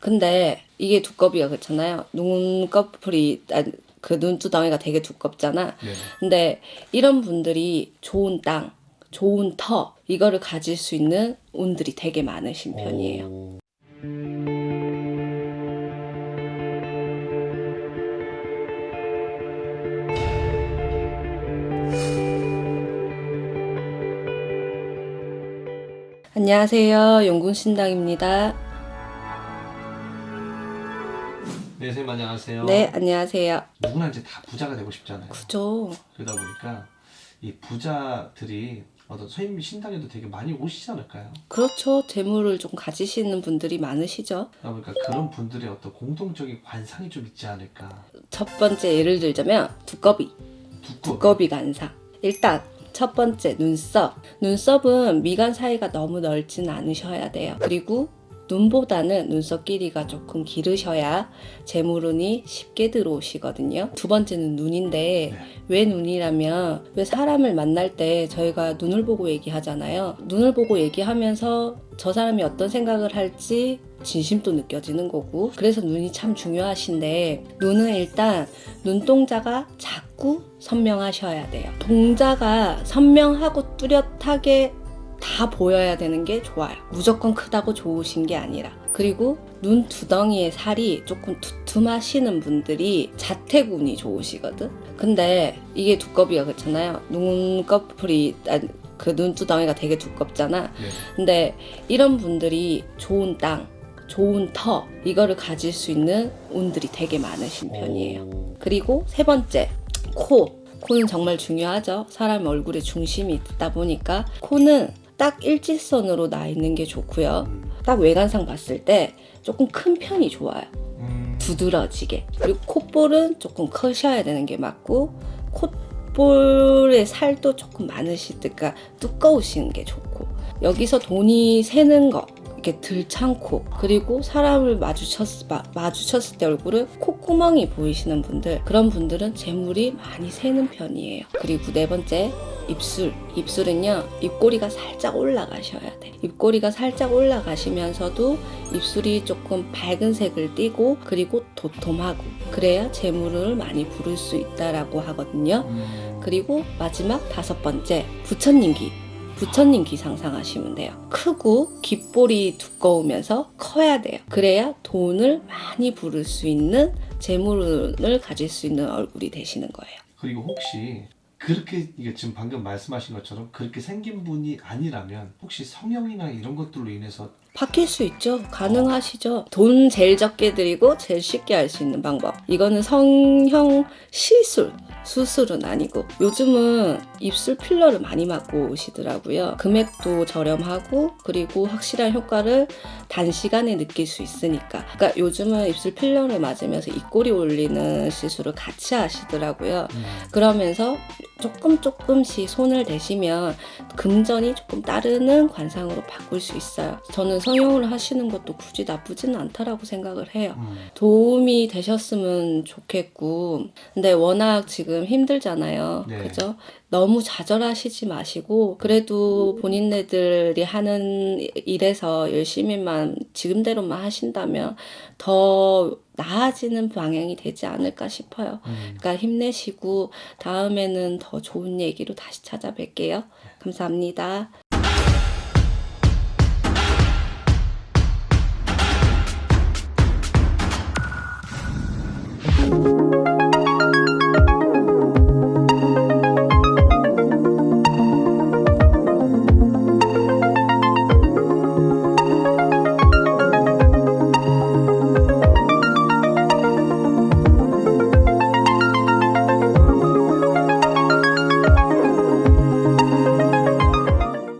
근데 이게 두꺼비가 그렇잖아요. 눈꺼풀이 아, 그 눈두덩이가 되게 두껍잖아. 네. 근데 이런 분들이 좋은 땅, 좋은 터 이거를 가질 수 있는 운들이 되게 많으신 편이에요. 오. 안녕하세요. 용군신당입니다. 네, 선생님 안녕하세요. 네, 안녕하세요. 누구나 이제 다 부자가 되고 싶잖아요. 그죠? 그러다 보니까 이 부자들이 어떤 선생님 신당에도 되게 많이 오시지 않을까요? 그렇죠. 재물을 좀 가지시는 분들이 많으시죠. 그러다 보니까 그런 분들의 어떤 공통적인 관상이 좀 있지 않을까. 첫 번째 예를 들자면 두꺼비. 두꺼비. 두꺼비 간사. 일단 첫 번째 눈썹. 눈썹은 미간 사이가 너무 넓진 않으셔야 돼요. 그리고 눈보다는 눈썹 길이가 조금 기르셔야 재물운이 쉽게 들어오시거든요. 두 번째는 눈인데 네. 왜 눈이라면 왜 사람을 만날 때 저희가 눈을 보고 얘기하잖아요. 눈을 보고 얘기하면서 저 사람이 어떤 생각을 할지 진심도 느껴지는 거고 그래서 눈이 참 중요하신데 눈은 일단 눈동자가 작고 선명하셔야 돼요. 동자가 선명하고 뚜렷하게 다 보여야 되는 게 좋아요. 무조건 크다고 좋으신 게 아니라. 그리고 눈 두덩이의 살이 조금 두툼하시는 분들이 자태군이 좋으시거든. 근데 이게 두꺼비가 그렇잖아요. 눈꺼풀이 아, 그 눈두덩이가 되게 두껍잖아. 네. 근데 이런 분들이 좋은 땅, 좋은 터 이거를 가질 수 있는 운들이 되게 많으신 편이에요. 오. 그리고 세 번째, 코. 코는 정말 중요하죠. 사람 얼굴에 중심이 있다 보니까 코는 딱 일직선으로 나 있는 게 좋고요. 음. 딱 외관상 봤을 때 조금 큰 편이 좋아요. 음. 두드러지게. 그리고 콧볼은 조금 크셔야 되는 게 맞고 콧볼의 살도 조금 많으시, 그러니까 두꺼우시는 게 좋고 여기서 돈이 새는 거 이렇게 들창코 그리고 사람을 마주쳤, 마, 마주쳤을 때 얼굴을 콧구멍이 보이시는 분들 그런 분들은 재물이 많이 새는 편이에요. 그리고 네 번째 입술. 입술은요, 입꼬리가 살짝 올라가셔야 돼. 입꼬리가 살짝 올라가시면서도 입술이 조금 밝은 색을 띠고, 그리고 도톰하고, 그래야 재물을 많이 부를 수 있다라고 하거든요. 음. 그리고 마지막 다섯 번째, 부처님 기. 부처님 기 상상하시면 돼요. 크고 귓볼이 두꺼우면서 커야 돼요. 그래야 돈을 많이 부를 수 있는 재물을 가질 수 있는 얼굴이 되시는 거예요. 그리고 혹시 그렇게 이게 지금 방금 말씀하신 것처럼 그렇게 생긴 분이 아니라면 혹시 성형이나 이런 것들로 인해서 바뀔 수 있죠. 가능하시죠. 돈 제일 적게 들이고 제일 쉽게 할 수 있는 방법. 이거는 성형 시술. 수술은 아니고 요즘은 입술 필러를 많이 맞고 오시더라고요. 금액도 저렴하고 그리고 확실한 효과를 단시간에 느낄 수 있으니까. 그러니까 요즘은 입술 필러를 맞으면서 입꼬리 올리는 시술을 같이 하시더라고요. 음. 그러면서 조금 조금씩 손을 대시면 금전이 조금 따르는 관상으로 바꿀 수 있어요. 저는 성형을 하시는 것도 굳이 나쁘지는 않다라고 생각을 해요. 음. 도움이 되셨으면 좋겠고, 근데 워낙 지금 힘들잖아요. 네. 그죠? 너무 좌절하시지 마시고, 그래도 본인네들이 하는 일에서 열심히만, 지금대로만 하신다면 더 나아지는 방향이 되지 않을까 싶어요. 음. 그러니까 힘내시고, 다음에는 더 좋은 얘기로 다시 찾아뵐게요. 감사합니다.